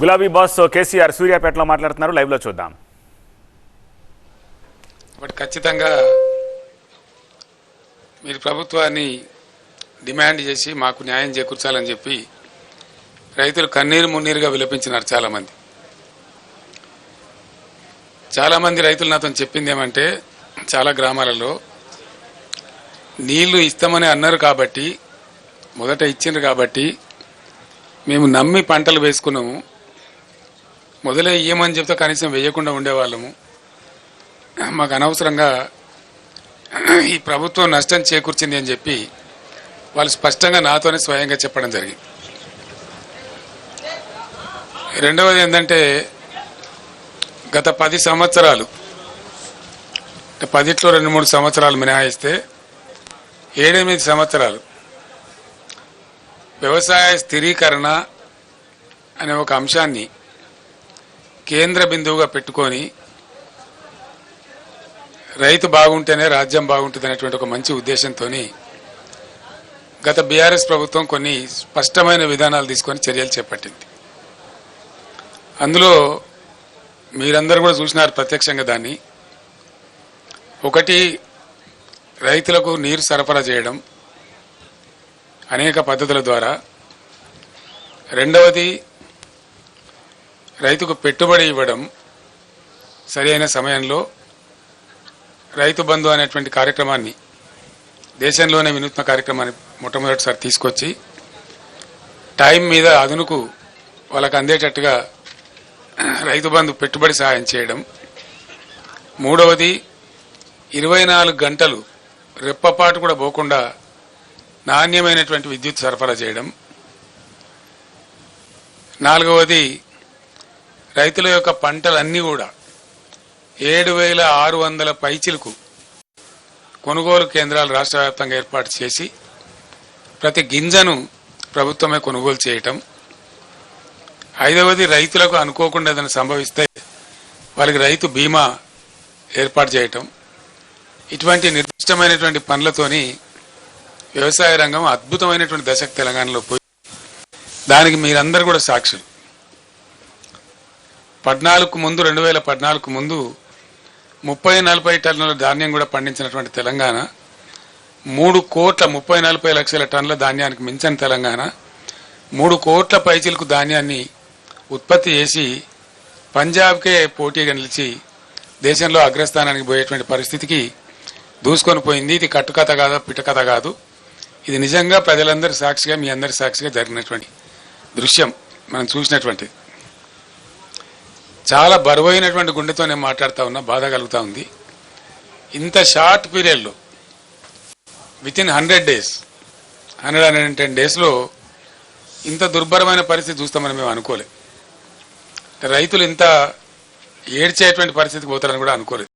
గులాబీ బాస్ కేసీఆర్ సూర్యాపేటలో మాట్లాడుతున్నారు. లైవ్లో చూద్దాం. బట్ ఖచ్చితంగా మీరు ప్రభుత్వాన్ని డిమాండ్ చేసి మాకు న్యాయం చేకూర్చాలని చెప్పి రైతులు కన్నీరు మున్నీరుగా విలపించినారు చాలామంది. చాలామంది రైతులు నాతో చెప్పింది ఏమంటే చాలా గ్రామాలలో నీళ్ళు ఇస్తామని అన్నారు కాబట్టి మొదట ఇచ్చిండ్రు కాబట్టి మేము నమ్మి పంటలు వేసుకున్నాము. మొదలే ఇయ్యమని చెప్తే కనీసం వేయకుండా ఉండేవాళ్ళము. మాకు అనవసరంగా ఈ ప్రభుత్వం నష్టం చేకూర్చింది అని చెప్పి వాళ్ళు స్పష్టంగా నాతోనే స్వయంగా చెప్పడం జరిగింది. రెండవది ఏంటంటే గత పది సంవత్సరాలు అంటే పదిట్లో రెండు మూడు సంవత్సరాలు మినహాయిస్తే ఏడెనిమిది సంవత్సరాలు వ్యవసాయ స్థిరీకరణ అనే ఒక అంశాన్ని కేంద్ర బిందువుగా పెట్టుకొని రైతు బాగుంటేనే రాజ్యం బాగుంటుంది అనేటువంటి ఒక మంచి ఉద్దేశంతో గత బీఆర్ఎస్ ప్రభుత్వం కొన్ని స్పష్టమైన విధానాలు తీసుకొని చర్యలు చేపట్టింది. అందులో మీరందరూ కూడా చూసినారు ప్రత్యక్షంగా దాన్ని. ఒకటి రైతులకు నీరు సరఫరా చేయడం అనేక పద్ధతుల ద్వారా. రెండవది రైతుకు పెట్టుబడి ఇవ్వడం సరైన సమయంలో రైతు బంధు అనేటువంటి కార్యక్రమాన్ని దేశంలోనే వినూత్న కార్యక్రమాన్ని మొట్టమొదటిసారి తీసుకొచ్చి టైం మీద అదునుకు వాళ్ళకు అందేటట్టుగా రైతు బంధు పెట్టుబడి సహాయం చేయడం. మూడవది ఇరవై నాలుగు గంటలు రెప్పపాటు కూడా పోకుండా నాణ్యమైనటువంటి విద్యుత్ సరఫరా చేయడం. నాలుగవది రైతుల యొక్క పంటలన్నీ కూడా ఏడు వేల ఆరు వందల పైచిలకు కొనుగోలు కేంద్రాలు రాష్ట్ర వ్యాప్తంగా ఏర్పాటు చేసి ప్రతి గింజను ప్రభుత్వమే కొనుగోలు చేయటం. ఐదవది రైతులకు అనుకోకుండా ఏదైనా సంభవిస్తే వాళ్ళకి రైతు బీమా ఏర్పాటు చేయటం. ఇటువంటి నిర్దిష్టమైనటువంటి పనులతోని వ్యవసాయ రంగం అద్భుతమైనటువంటి దశకు తెలంగాణలో పోయి దానికి మీరందరూ కూడా సాక్షులు. పద్నాలుగు ముందు రెండు వేల పద్నాలుగు ముందు ముప్పై నలభై టన్నుల ధాన్యం కూడా పండించినటువంటి తెలంగాణ మూడు కోట్ల ముప్పై నలభై లక్షల టన్నుల ధాన్యానికి మించిన తెలంగాణ మూడు కోట్ల పైచిలకు ధాన్యాన్ని ఉత్పత్తి చేసి పంజాబ్కే పోటీగా నిలిచి దేశంలో అగ్రస్థానానికి పోయేటువంటి పరిస్థితికి దూసుకొని పోయింది. ఇది కట్టుకథ కాదు పిట్టకథ కాదు. ఇది నిజంగా ప్రజలందరి సాక్షిగా మీ అందరి సాక్షిగా జరిగినటువంటి దృశ్యం. మనం చూసినటువంటిది చాలా బరువైనటువంటి గుండెతో నేను మాట్లాడుతూ ఉన్నా బాధ కలుగుతూ ఉంది. ఇంత షార్ట్ పీరియడ్లో within hundred days hundred hundred and ten డేస్లో ఇంత దుర్భరమైన పరిస్థితి చూస్తామని మేము అనుకోలేదు రైతులు ఇంత ఏడ్చేటువంటి పరిస్థితికి పోతారని కూడా అనుకోలేదు.